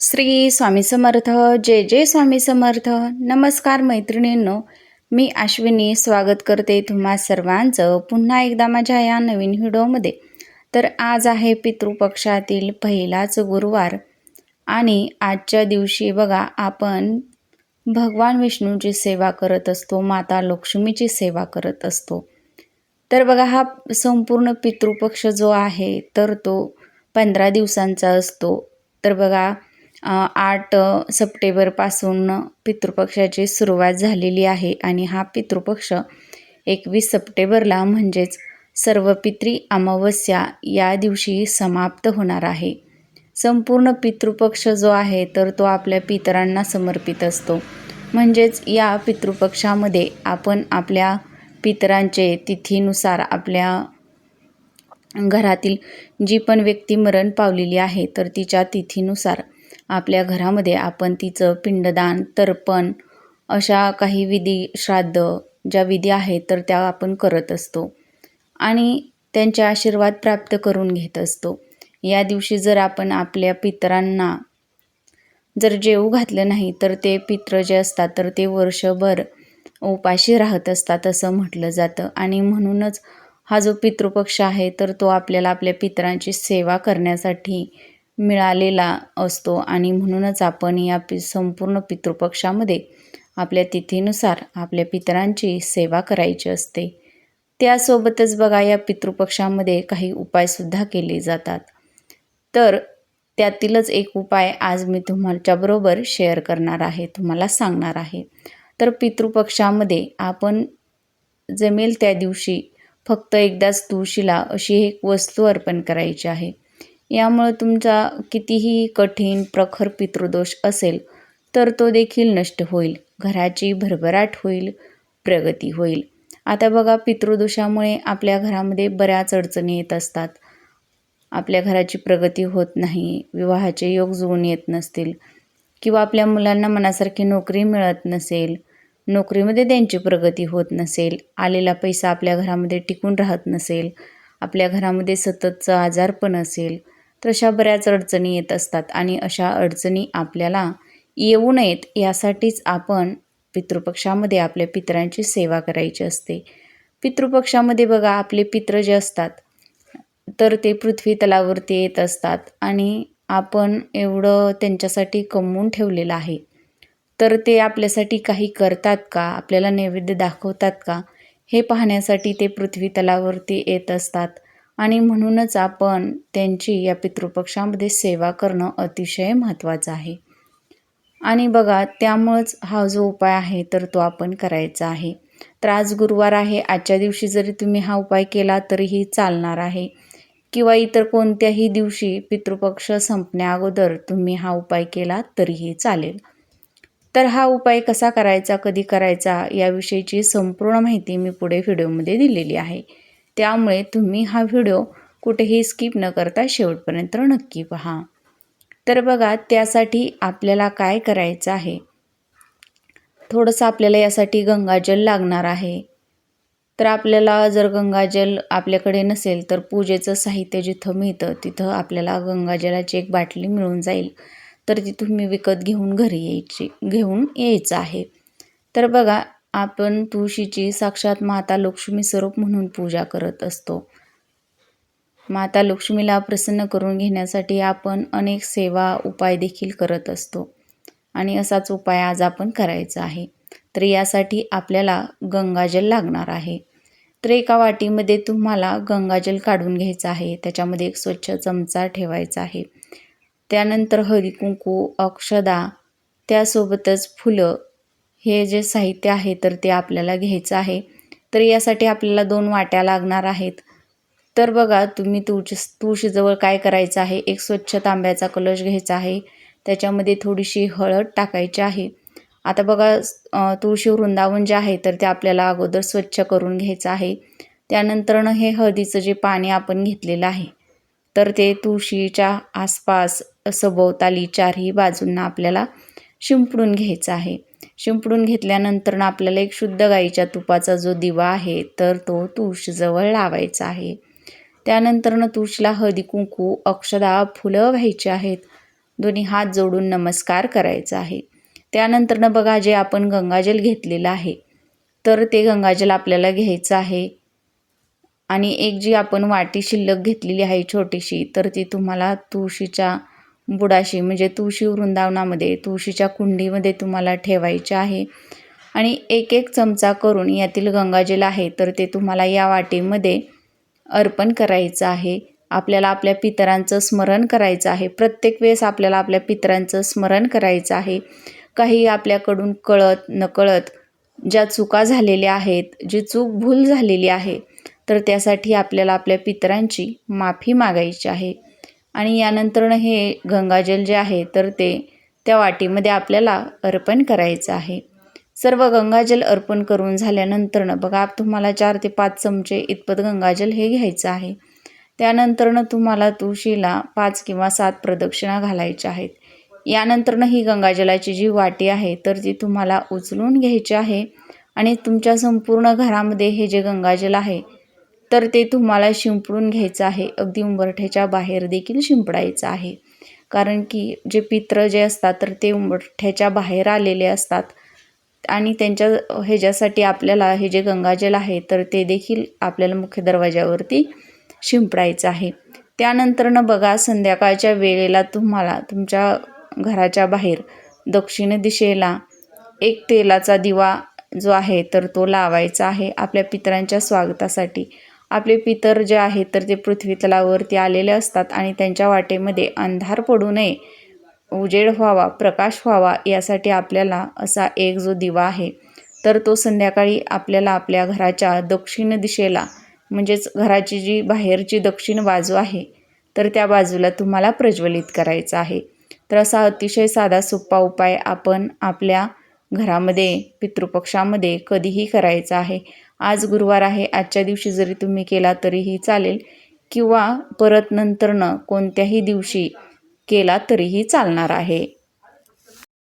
श्री स्वामी समर्थ जय जय स्वामी समर्थ. नमस्कार मैत्रिणींनो मी अश्विनी स्वागत करते तुम्हा सर्वांचं पुन्हा एकदा माझ्या या नवीन व्हिडिओमध्ये. तर आज आहे पितृपक्षातील पहिलाच गुरुवार आणि आजच्या दिवशी बघा आपण भगवान विष्णूची सेवा करत असतो माता लक्ष्मीची सेवा करत असतो. तर बघा हा संपूर्ण पितृपक्ष जो आहे तर तो पंधरा दिवसांचा असतो. तर बघा आठ सप्टेंबरपासून पितृपक्षाची सुरुवात झालेली आहे आणि हा पितृपक्ष एकवीस सप्टेंबरला म्हणजेच सर्व पित्री अमावस्या या दिवशी समाप्त होणार आहे. संपूर्ण पितृपक्ष जो आहे तर तो आपल्या पितरांना समर्पित असतो. म्हणजेच या पितृपक्षामध्ये आपण आपल्या पितरांचे तिथीनुसार आपल्या घरातील जी पण व्यक्ती मरण पावलेली आहे तर तिच्या तिथीनुसार आपल्या घरामध्ये आपण तिचं पिंडदान तर्पण अशा काही विधी श्राद्ध ज्या विधी आहेत तर त्या आपण करत असतो. आणि त्यांचे आशीर्वाद प्राप्त करून घेत असतो. या दिवशी जर आपण आपल्या पितरांना जर जेवू घातलं नाही तर ते पित्र जे असतात तर ते वर्षभर उपाशी राहत असतात असं म्हटलं जातं. आणि म्हणूनच हा जो पितृपक्ष आहे तर तो आपल्याला आपल्या पितरांची सेवा करण्यासाठी मिळालेला असतो आणि म्हणूनच आपण या पि संपूर्ण पितृपक्षामध्ये आपल्या तिथीनुसार आपल्या पितरांची सेवा करायची असते. त्यासोबतच बघा या पितृपक्षामध्ये काही उपायसुद्धा केले जातात. तर त्यातीलच एक उपाय आज मी तुमच्याबरोबर शेअर करणार आहे तुम्हाला सांगणार आहे. तर पितृपक्षामध्ये आपण जमेल त्या दिवशी फक्त एकदाच तुळशीला अशी एक वस्तू अर्पण करायची आहे. यामुळे तुमचा कितीही कठीण प्रखर पितृदोष असेल तर तो देखील नष्ट होईल. घराची भरभराट होईल प्रगती होईल. आता बघा पितृदोषामुळे आपल्या घरामध्ये बऱ्याच अडचणी येत असतात. आपल्या घराची प्रगती होत नाही विवाहाचे योग जुळून येत नसतील किंवा आपल्या मुलांना मनासारखी नोकरी मिळत नसेल नोकरीमध्ये त्यांची प्रगती होत नसेल आलेला पैसा आपल्या घरामध्ये टिकून राहत नसेल आपल्या घरामध्ये सततचं आजारपण असेल तर अशा बऱ्याच अडचणी येत असतात आणि अशा अडचणी आपल्याला येऊ नयेत यासाठीच आपण पितृपक्षामध्ये आपल्या पितरांची सेवा करायची असते. पितृपक्षामध्ये बघा आपले पित्र जे असतात तर ते पृथ्वी तलावरती येत असतात आणि आपण एवढं त्यांच्यासाठी कमवून ठेवलेलं आहे. तर ते आपल्यासाठी काही करतात का? आपल्याला नैवेद्य दाखवतात का? हे पाहण्यासाठी ते पृथ्वी तलावरती येत असतात. आणि म्हणूनच आपण त्यांची या पितृपक्षामध्ये सेवा करणं अतिशय महत्त्वाचं आहे. आणि बघा त्यामुळंच हा जो उपाय आहे तर तो आपण करायचा आहे. तर आज गुरुवार आहे आजच्या दिवशी जरी तुम्ही हा उपाय केला तरीही चालणार आहे. किंवा इतर कोणत्याही दिवशी पितृपक्ष संपण्याअगोदर तुम्ही हा उपाय केला तरीही चालेल. तर हा उपाय कसा करायचा कधी करायचा याविषयीची संपूर्ण माहिती मी पुढे व्हिडिओमध्ये दिलेली आहे. त्यामुळे तुम्ही हा व्हिडिओ कुठेही स्किप न करता शेवटपर्यंत नक्की पहा. तर बघा त्यासाठी आपल्याला काय करायचं आहे? थोडंसं आपल्याला यासाठी गंगाजल लागणार आहे. तर आपल्याला जर गंगाजल आपल्याकडे नसेल तर पूजेचं साहित्य जिथं मिळतं तिथं आपल्याला गंगाजलाची एक बाटली मिळून जाईल. तर ती तुम्ही विकत घेऊन घरी यायची घेऊन यायचं आहे. तर बघा आपण तुळशीची साक्षात माता लक्ष्मी स्वरूप म्हणून पूजा करत असतो. माता लक्ष्मीला प्रसन्न करून घेण्यासाठी आपण अनेक सेवा उपाय देखील करत असतो. आणि असाच उपाय आज आपण करायचा आहे. तर यासाठी आपल्याला गंगाजल लागणार आहे. तर एका वाटीमध्ये तुम्हाला गंगाजल काढून घ्यायचं आहे. त्याच्यामध्ये एक स्वच्छ चमचा ठेवायचा आहे. त्यानंतर हळदी कुंकू अक्षदा त्यासोबतच फुलं हे जे साहित्य आहे तर ते आपल्याला घ्यायचं आहे. तर यासाठी आपल्याला दोन वाट्या लागणार आहेत. तर बघा तुम्ही तुळशी तुळशीजवळ काय करायचं आहे? एक स्वच्छ तांब्याचा कलश घ्यायचा आहे. त्याच्यामध्ये थोडीशी हळद टाकायची आहे. आता बघा तुळशी वृंदावन जे आहे तर ते आपल्याला अगोदर स्वच्छ करून घ्यायचं आहे. त्यानंतरनं हे हळदीचं जे पाणी आपण घेतलेलं आहे तर ते तुळशीच्या आसपास सभोवताली चारही बाजूंना आपल्याला शिंपडून घ्यायचं आहे. शिंपडून घेतल्यानंतर आपल्याला एक शुद्ध गाईच्या तुपाचा जो दिवा आहे तर तो तुळशीजवळ लावायचा आहे. त्यानंतरनं तुळशीला हळदी कुंकू अक्षदा फुलं व्हायची आहेत. दोन्ही हात जोडून नमस्कार करायचा आहे. त्यानंतरनं बघा जे आपण गंगाजल घेतलेलं आहे तर ते गंगाजल आपल्याला घ्यायचं आहे. आणि एक जी आपण वाटी शिल्लक घेतलेली आहे छोटीशी तर ती तुम्हाला तुळशीच्या बुडाशी म्हणजे तुळशी वृंदावनामध्ये तुळशीच्या कुंडीमध्ये तुम्हाला ठेवायचे आहे. आणि एक एक चमचा करून यातील गंगाजल आहे तर ते तुम्हाला या वाटीमध्ये अर्पण करायचं आहे. आपल्याला आपल्या पितरांचं स्मरण करायचं आहे. प्रत्येक वेळेस आपल्याला आपल्या पितरांचं स्मरण करायचं आहे. काही आपल्याकडून कळत नकळत ज्या चुका झालेल्या आहेत जी चूक भूल झालेली आहे तर त्यासाठी आपल्याला आपल्या पितरांची माफी मागायची आहे. आणि यानंतरनं हे गंगाजल जे आहे तर ते त्या वाटीमध्ये आपल्याला अर्पण करायचं आहे. सर्व गंगाजल अर्पण करून झाल्यानंतरनं बघा तुम्हाला चार ते पाच चमचे इतपत गंगाजल हे घ्यायचं आहे. त्यानंतरनं तुम्हाला तुळशीला पाच किंवा सात प्रदक्षिणा घालायच्या आहेत. यानंतरनं ही गंगाजलाची जी वाटी आहे तर ती तुम्हाला उचलून घ्यायची आहे. आणि तुमच्या संपूर्ण घरामध्ये हे जे गंगाजल आहे तर ते तुम्हाला शिंपडून घ्यायचं आहे. अगदी उंबरठ्याच्या बाहेर देखील शिंपडायचं आहे. कारण की जे पित्र जे असतात तर ते उंबरठ्याच्या बाहेर आलेले असतात. आणि त्यांच्या ह्याच्यासाठी आपल्याला हे जे गंगाजल आहे तर ते देखील आपल्याला मुख्य दरवाजावरती शिंपडायचं आहे. त्यानंतरनं बघा संध्याकाळच्या वेळेला तुम्हाला तुमच्या घराच्या बाहेर दक्षिण दिशेला एक तेलाचा दिवा जो आहे तर तो लावायचा आहे आपल्या पितरांच्या स्वागतासाठी. आपले पितर जे आहेत तर ते पृथ्वीतलावरती आलेले असतात आणि त्यांच्या वाटेमध्ये अंधार पडू नये. उजेड व्हावा प्रकाश व्हावा यासाठी आपल्याला असा एक जो दिवा आहे तर तो संध्याकाळी आपल्याला आपल्या घराच्या दक्षिण दिशेला म्हणजेच घराची जी बाहेरची दक्षिण बाजू आहे तर त्या बाजूला तुम्हाला प्रज्वलित करायचा आहे. तर असा अतिशय साधा सोपा उपाय आपण आपल्या घरामध्ये पितृपक्षामध्ये कधीही करायचा आहे. आज गुरुवार आहे. आजच्या दिवशी जरी तुम्ही केला तरीही चालेल किंवा परत नंतरनं कोणत्याही दिवशी केला तरीही चालणार आहे.